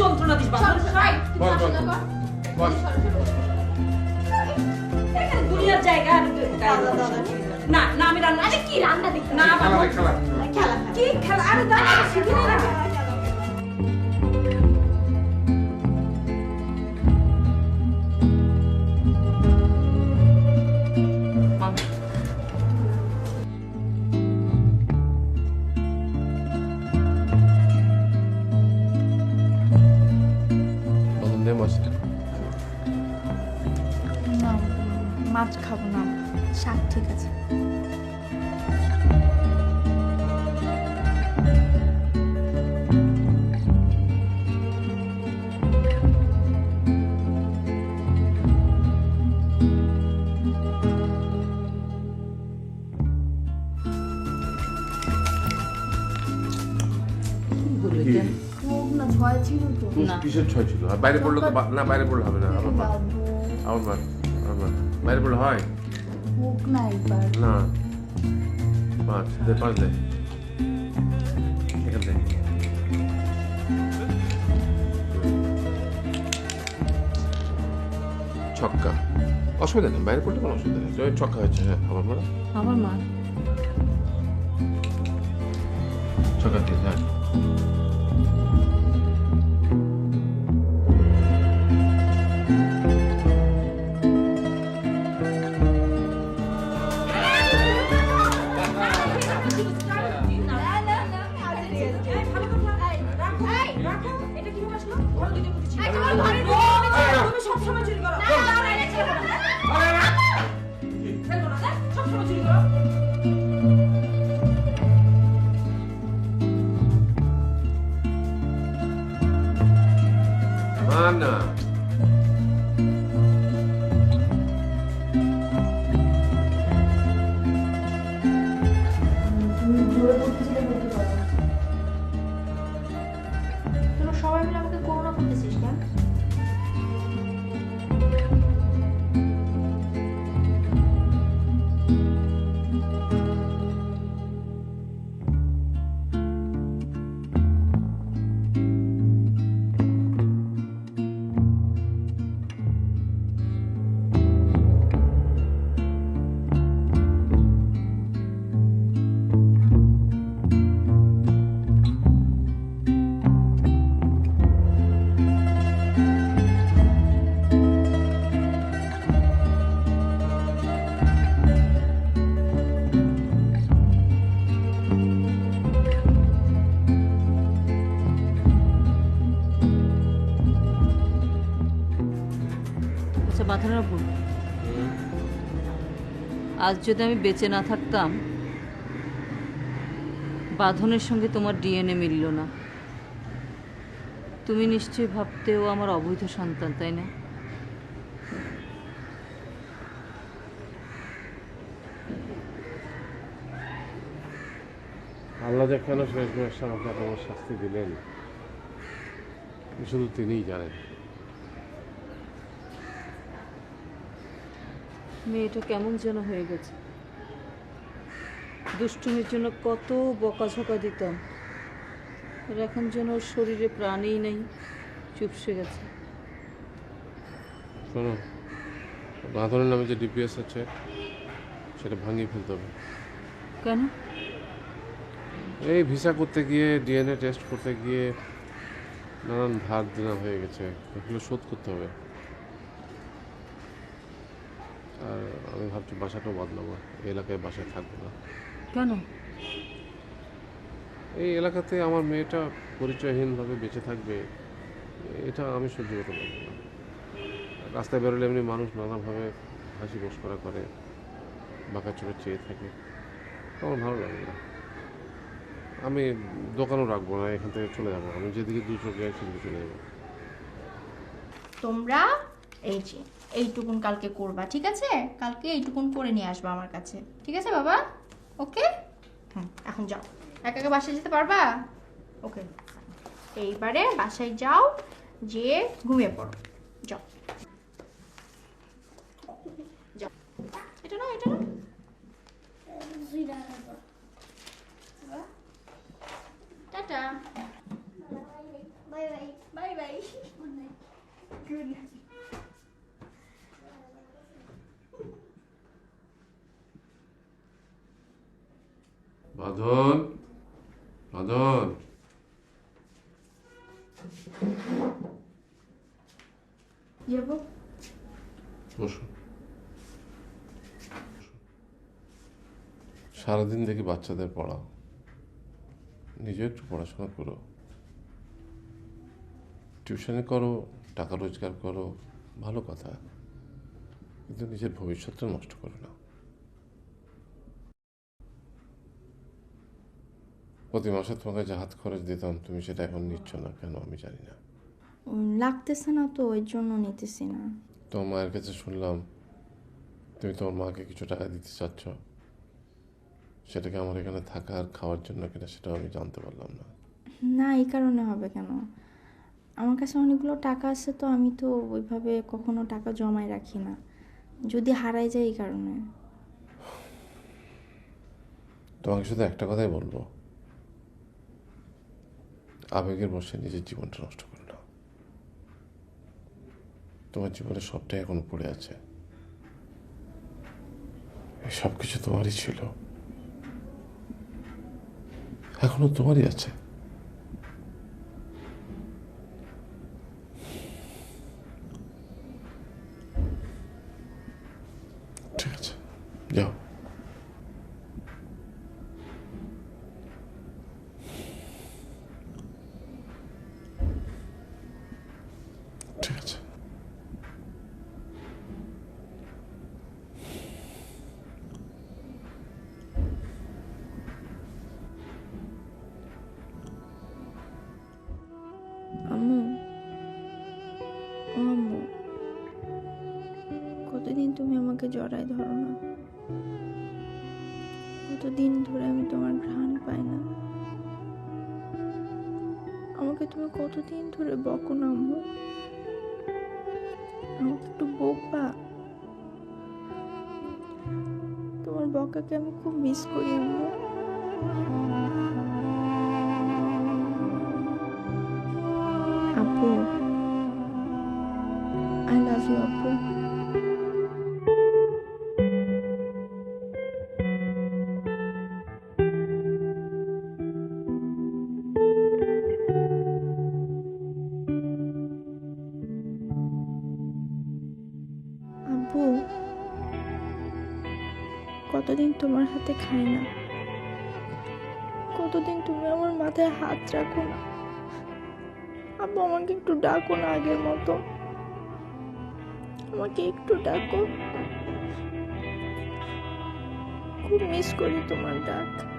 যন্ত্রণা দিস বাবা। বল বল বল। দুনিয়ার জায়গা না না আমি রান্না কি রান্না দেখি না খেলা। খেলা খেলা। কি খেলা? আরে দাঁড়া শিখে নে মাছ খাব না। শাক ঠিক আছে। কি? হোক ছয় ছিল তো। কিসের ছয় ছিল? আর বাইরে পড়লে তো না বাইরে পড়লে হবে না আমার আমার মা বাইরে পড়লে হয়? হোক না একবার। না। পাঁচ। দে পাঁচ দে। এখান থেকে। ছক্কা। অসুবিধা নেই বাইরে পড়লে কোনো অসুবিধা নেই। ছক্কা হয়েছে হ্যাঁ আমার মা আমার মা। ছক্কা দিয়ে হ্যাঁ। না সবাই মিলে আমাকে কেন আচ্ছা মাথার উপর আজ যদি আমি বেঁচে না থাকতাম, বাঁধনের সঙ্গে তোমার ডিএনএ মিলল না। তুমি নিশ্চয়ই ভাবতেও আমার অবৈধ সন্তান, তাই না? আল্লাহ যে কেন শেষ বয়সে আমাকে শাস্তি দিলেন, শুধু তিনিই জানেন। মেয়েটা কেমন যেন হয়ে গেছে। দুষ্টুমির জন্য কত বকাঝকা দিতাম। আর এখন যেন ওর শরীরে প্রাণেই নেই চুপসে গেছে। শোনো বাঁধনের নামে যে ডিপিএস আছে সেটা ভাঙিয়ে ফেলতে হবে। কেন? এই ভিসা করতে গিয়ে ডিএনএ টেস্ট করতে গিয়ে নানান ধার দেনা হয়ে গেছে। এগুলো শোধ করতে হবে। আর আমি ভাবছি বাসাটাও বদলাবো এই এলাকায় বাসায় থাকব না। কেন? এই এলাকাতে আমার মেয়েটা পরিচয়হীনভাবে বেঁচে থাকবে এটা আমি সহ্য করতে পারব না। রাস্তায় বেরোলে এমনি মানুষ নানাভাবে হাসি মস্করা করে বাঁকা চোখে চেয়ে থাকে। আমার ভালো লাগে না। আমি দোকানও রাখব না এখান থেকে চলে যাব। আমি যেদিকে দু চোখে যাই সেদিকে চলে যাব। তোমরা এই যে, এইটুকুন কালকে করবা, ঠিক আছে? কালকে এইটুকুন করে নিয়ে আসবা আমার কাছে। ঠিক আছে বাবা? ওকে? হুম, এখন যাও। একা একা বাসায় যেতে পারবা? ওকে। এইবারে বাসায় যাও, যেয়ে ঘুমিয়ে পড়ো। যাও। এটা না এটা না টাটা। Bye by. বাঁধন বাঁধন যাব। বসো। সারাদিন দেখি বাচ্চাদের পড়াও। নিজে একটু পড়াশোনা করো। টিউশনে করো টাকা রোজগার করো ভালো কথা। কিন্তু নিজের ভবিষ্যৎটা নষ্ট করো না। প্রতি মাসে তোমাকে যে হাত খরচ দিতাম তুমি সেটা এখন নিচ্ছ না কেন আমি জানি না। লাগতেছে না তো ওই জন্য নিতেছি না। তোমার মায়ের কাছে শুনলাম তুমি তোমার মাকে কিছু টাকা দিতে চাচ্ছ। সেটাকে আমার এখানে থাকা আর খাওয়ার জন্য কিনা সেটাও আমি জানতে পারলাম না। না এই কারণে হবে কেন? আমার কাছে অনেকগুলো টাকা আছে তো আমি তো ওইভাবে কখনো টাকা জমায় রাখি না। যদি হারাই যায় এই কারণে। তোমাকে শুধু একটা কথাই বলব আবেগের বসে নিজের জীবনটা নষ্ট করল তোমার জীবনে সবটাই এখন পড়ে আছে। সব কিছু তোমারই ছিল। এখনও তোমারই আছে। আমাকে জড়ায়, ধরো না। কতদিন ধরে আমি তোমার ঘ্রাণ পাই না। আমাকে তুমি কতদিন ধরে বকো না আমাকে একটু বকবা? তোমার বকাকে আমি খুব মিস করি, আম্মু। আপু আই লাভ ইউ আপু। আব্বু কতদিন তোমার হাতে খাই না? কতদিন তুমি আমার মাথায় হাত রাখো না? আব্বু, আমাকে একটু ডাকো না আগের মতো। আমাকে একটু ডাকো। খুব মিস করি তোমার ডাক।